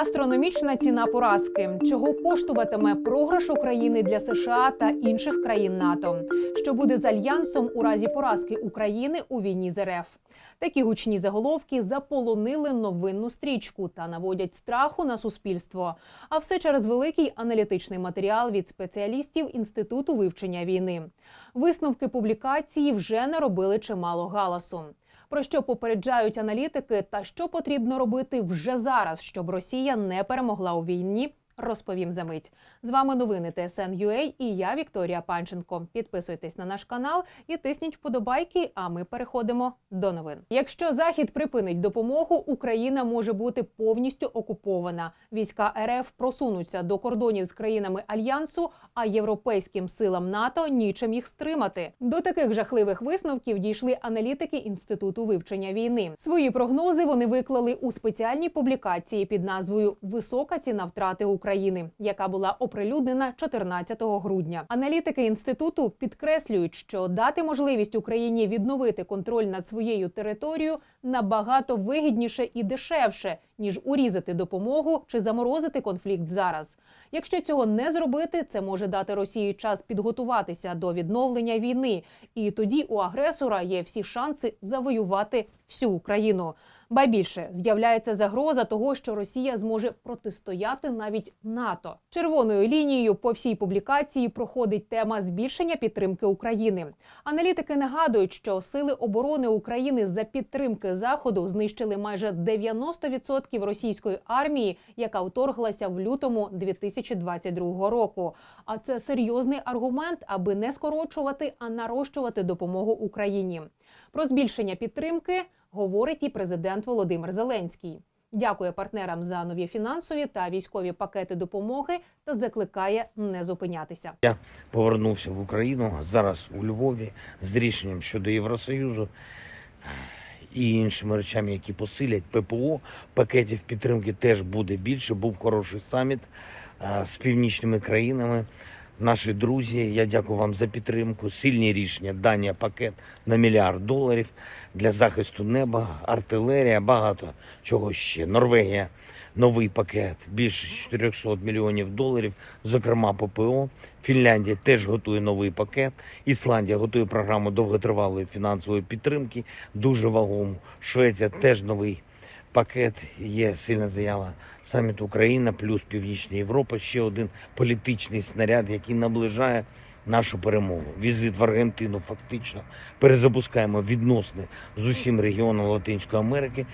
Астрономічна ціна поразки, чого коштуватиме програш України для США та інших країн НАТО, що буде з альянсом у разі поразки України у війні з РФ. Такі гучні заголовки заполонили новинну стрічку та наводять страху на суспільство. А все через великий аналітичний матеріал від спеціалістів інституту вивчення війни. Висновки публікації вже наробили чимало галасу. Про що попереджають аналітики, та що потрібно робити вже зараз, щоб Росія не перемогла у війні, розповім за мить. З вами новини ТСН.UA і я Вікторія Панченко. Підписуйтесь на наш канал і тисніть вподобайки. А ми переходимо до новин. Якщо Захід припинить допомогу, Україна може бути повністю окупована. Війська РФ просунуться до кордонів з країнами альянсу, а європейським силам НАТО нічим їх стримати. До таких жахливих висновків дійшли аналітики інституту вивчення війни. Свої прогнози вони виклали у спеціальній публікації під назвою Висока ціна втрати України, яка була оприлюднена 14 грудня. Аналітики інституту підкреслюють, що дати можливість Україні відновити контроль над своєю територією набагато вигідніше і дешевше ніж урізати допомогу чи заморозити конфлікт зараз. Якщо цього не зробити, це може дати Росії час підготуватися до відновлення війни, і тоді у агресора є всі шанси завоювати всю Україну. Ба більше з'являється загроза того, що Росія зможе протистояти навіть НАТО. Червоною лінією по всій публікації проходить тема збільшення підтримки України. Аналітики нагадують, що сили оборони України за підтримки заходу знищили майже 90% російської армії, яка вторглася в лютому 2022 року. А це серйозний аргумент, аби не скорочувати, а нарощувати допомогу Україні. Про збільшення підтримки говорить і президент Володимир Зеленський. Дякує партнерам за нові фінансові та військові пакети допомоги та закликає не зупинятися. Я повернувся в Україну зараз у Львові з рішенням щодо Євросоюзу е, і іншими речами, які посилять ППО. Пакетів підтримки теж буде більше. Був хороший саміт е, з північними країнами. Наші друзі, я дякую вам за підтримку. Сильні рішення. Данія пакет на мільярд доларів для захисту неба, артилерія, багато чого ще. Норвегія новий пакет більше 400 мільйонів доларів, зокрема ППО. Фінляндія теж готує новий пакет. Ісландія готує програму довготривалої фінансової підтримки, дуже вагому. Швеція теж новий пакет. Є сильна заява саміт Україна плюс Північна Європа. Ще один політичний снаряд, який наближає нашу перемогу. Візит в Аргентину фактично перезапускаємо відносини з усім регіоном Латинської Америки.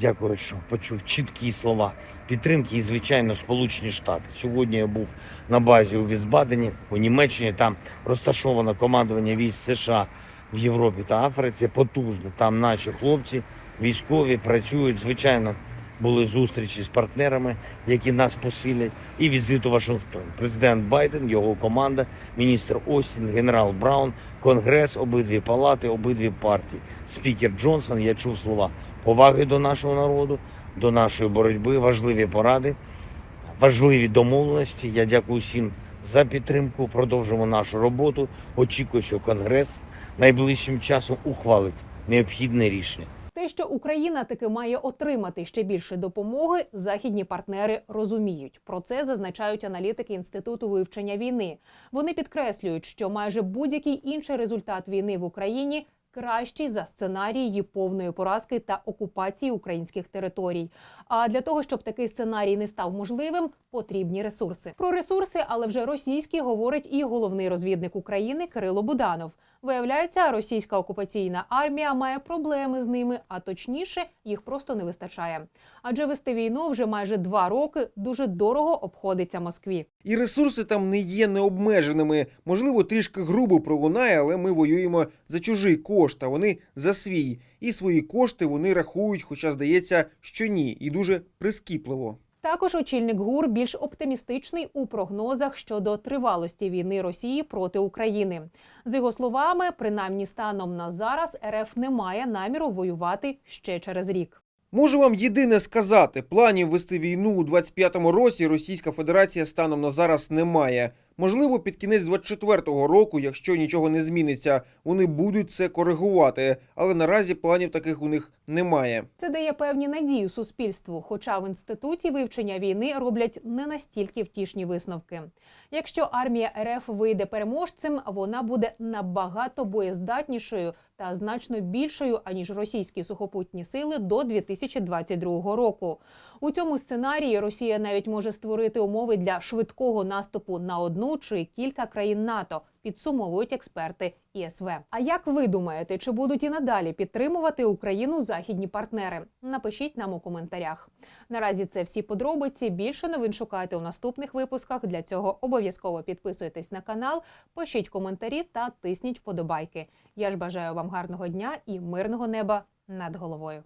Дякую, що почув чіткі слова підтримки і, звичайно, Сполучені Штати. Сьогодні я був на базі у Візбадені, у Німеччині. Там розташовано командування військ США в Європі та Африці. Потужно. Там наші хлопці військові працюють. Звичайно, були зустрічі з партнерами, які нас посилять, і візит у Вашингтон. Президент Байден, його команда, міністр Остін, генерал Браун, Конгрес, обидві палати, обидві партії. Спікер Джонсон. Я чув слова поваги до нашого народу, до нашої боротьби, важливі поради, важливі домовленості. Я дякую всім за підтримку. Продовжимо нашу роботу. Очікую, що Конгрес найближчим часом ухвалить необхідне рішення. Те, що Україна таки має отримати ще більше допомоги, західні партнери розуміють. Про це зазначають аналітики інституту вивчення війни. Вони підкреслюють, що майже будь-який інший результат війни в Україні. Кращий за сценарій її повної поразки та окупації українських територій. А для того, щоб такий сценарій не став можливим, потрібні ресурси. Про ресурси, але вже російські, говорить і головний розвідник України Кирило Буданов. Виявляється, російська окупаційна армія має проблеми з ними, а точніше, їх просто не вистачає. Адже вести війну вже майже два роки дуже дорого обходиться Москві. І ресурси там не є необмеженими. Можливо, трішки грубо пролунає, але ми воюємо за чужий кошт, а вони за свій. І свої кошти вони рахують, хоча здається, що ні, і дуже прискіпливо. Також очільник ГУР більш оптимістичний у прогнозах щодо тривалості війни Росії проти України. З його словами, принаймні станом на зараз РФ не має наміру воювати ще через рік. Можу вам єдине сказати: планів вести війну у 25-му році Російська Федерація станом на зараз не має. Можливо, під кінець 24-го року, якщо нічого не зміниться, вони будуть це коригувати, але наразі планів таких у них немає. Це дає певні надії суспільству, хоча в інституті вивчення війни роблять не настільки втішні висновки. Якщо армія РФ вийде переможцем, вона буде набагато боєздатнішою та значно більшою аніж російські сухопутні сили до 2022 року. У цьому сценарії Росія навіть може створити умови для швидкого наступу на одну чи кілька країн НАТО. Підсумовують експерти ІСВ. А як ви думаєте, чи будуть і надалі підтримувати Україну західні партнери? Напишіть нам у коментарях. Наразі це всі подробиці. Більше новин шукайте у наступних випусках. Для цього обов'язково підписуйтесь на канал, пишіть коментарі та тисніть вподобайки. Я ж бажаю вам гарного дня і мирного неба над головою.